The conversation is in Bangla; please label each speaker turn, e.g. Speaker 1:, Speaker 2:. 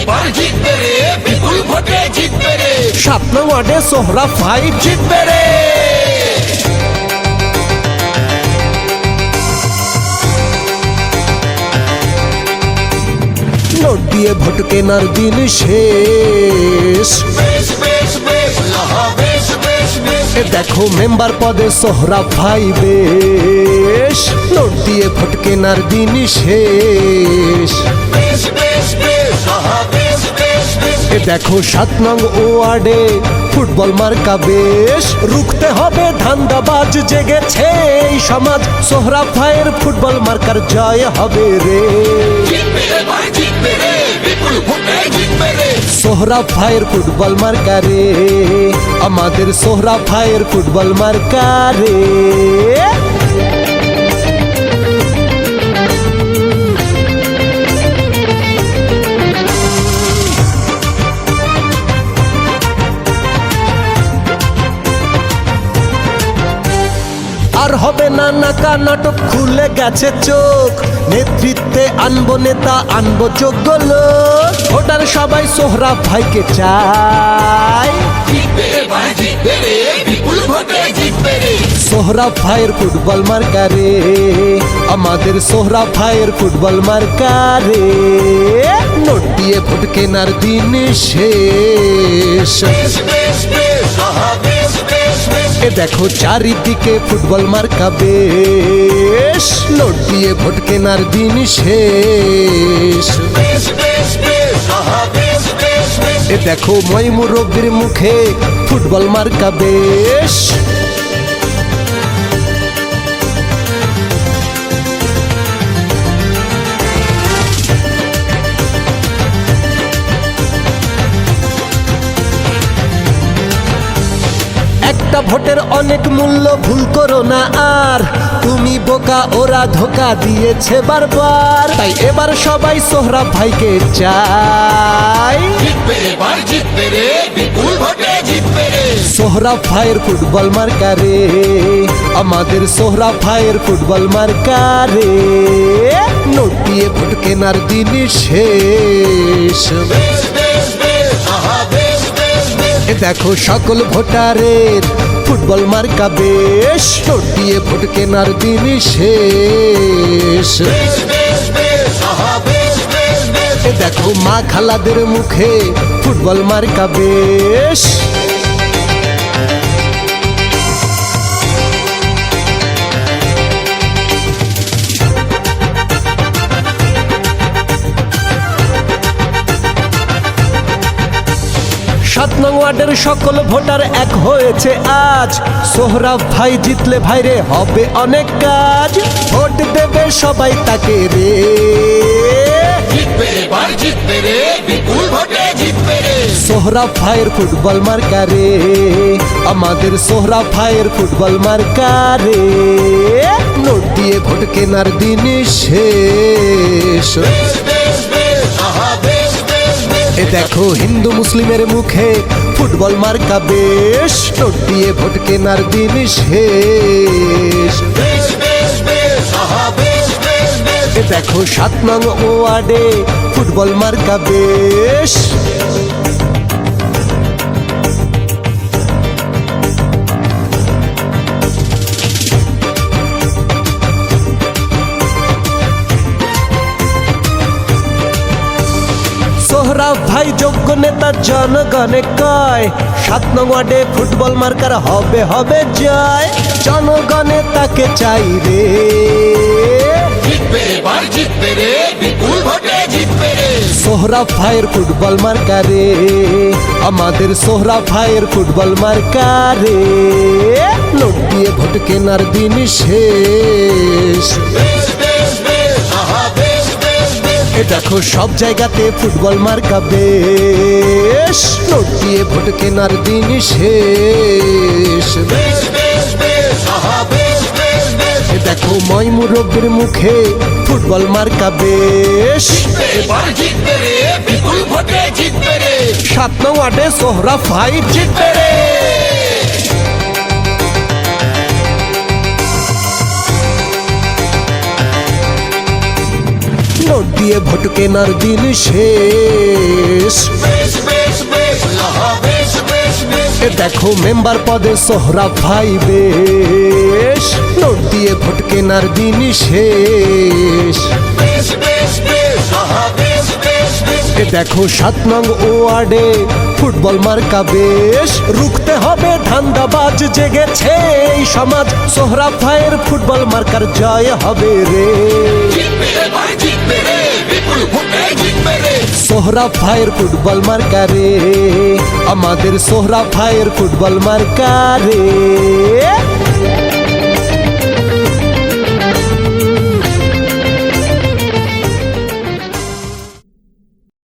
Speaker 1: এবার জিতবে রে বিপুল ভোটে জিতবে রে।
Speaker 2: সাত নং ওয়ার্ডে সোহরা ফাইভ
Speaker 1: জিতবে রে।
Speaker 2: নোট দিয়ে ভোট কেনার দিন শেষ। দেখো মেম্বার পদে সোহরা ভাই বেশ নোট দিয়ে ভোট কেনার দিন শেষ দেখো সাত নং ওয়ার্ডে ফুটবল মার্কা বেশ। রুখতে হবে ধান্দাবাজ জেগেছে এই সমাজ। সোহরা ভাইয়ের ফুটবল মার্কার জয় হবে রে। সোহরা ভাইয়ের ফুটবল মার্কা রে। আমাদের সোহরা ভাইয়ের ফুটবল মার্কা রে। আর হবে না নাকা নাটক খুলে গেছে চোখ। নেতৃত্বে আনব নেতা, আনব যোগ্য লোক। ভোটার সবাই সোহরা ভাইকে চায়। সোহরা ভাইয়ের ফুটবল মার্কারে, আমাদের সোহরা ভাইয়ের ফুটবল মার্কারে। নোট দিয়ে ভোট কেনার দিন শেষ। এ দেখো চারিদিকে ফুটবল মার্কা বেশ। লোট দিয়ে ভোট কেনার দিন শেষ। দেখো মই মুরব্বীর মুখে ফুটবল মার্কা বেশ। একটা ভোটের অনেক মূল্য ভুল করো না আর। তুমি বোকা ওরা ধোকা দিয়েছে বারবার। তাই এবার সবাই সোহরা ভাইকে চাই। সোহরা ভাইয়ের ফুটবল মার্কারে আমাদের সোহরা ভাইয়ের ফুটবল মার্কারে। নোট দিয়ে ভোট কেনার দিন শেষ। দেখো সকল ভোটারের ফুটবল মার্কা বেশ, ভোট দিয়ে ভোট কেনার দিন শেষ। দেখো মা খালাদের মুখে ফুটবল মার্কা বেশ। ওয়ার্ডের সকল ভোটার এক হয়েছে আজ। সোহরাব ভাই জিতলে ভাইরে হবে অনেক কাজ। ভোট দেবে সবাই তাকে রে।
Speaker 1: জিতবে রে ভাই জিতবে রে। বিপুল ভোটে জিতবে রে।
Speaker 2: সোহরা ভাইয়ের ফুটবল মার্কারে। আমাদের সোহরা ভাইয়ের ফুটবল মার্কারে। নোট দিয়ে ভোট কেনার দিন শেষ। দেখো হিন্দু মুসলিমের মুখে ফুটবল মার্কা বেশ নোট দিয়ে ভোট কেনার দিন শেষ। দেখো সাত নং ওয়ার্ডে ফুটবল মার্কা বেশ। সোহরাব ভাই যোগ্য নেতা জনগণে কয় সাত নং ওয়ার্ডে ফুটবল মার্কার হবে হবে জয়। জনগণে তাকে চাই রে। সোহরা ভাইয়ের ফুটবল মার্কারে আমাদের সোহরা ভাইয়ের ফুটবল মার্কারে। নোট দিয়ে ভোট কেনার দিন শেষ। দেখো সব জায়গাতে ফুটবল মার্কা বেশ। নোট দিয়ে ভোট কেনার দিন শেষ। দেখো ময় মুরব্বীর মুখে ফুটবল মার্কা বেশ। সাত নং ওয়ার্ডে সোহরা ফাইভ জিতবে রে। দিয়ে ভোট কেনার দিন শেষ। দেখো মেম্বার পদে সোহরা ভাই বেশ। নোট দিয়ে ভোট কেনার দিন শেষ। দেখো সাত নং ওয়ার্ডে ফুটবল মার্কা বেশ। রুখতে হবে ধান্দাবাজ জেগেছে এই সমাজ। সোহরা ভাইয়ের ফুটবল মার্কার জয় হবে রে। সোহরা ফায়ার ফুটবল মার্কারে আমাদের সোহরা ফায়ার ফুটবল মার্কা রে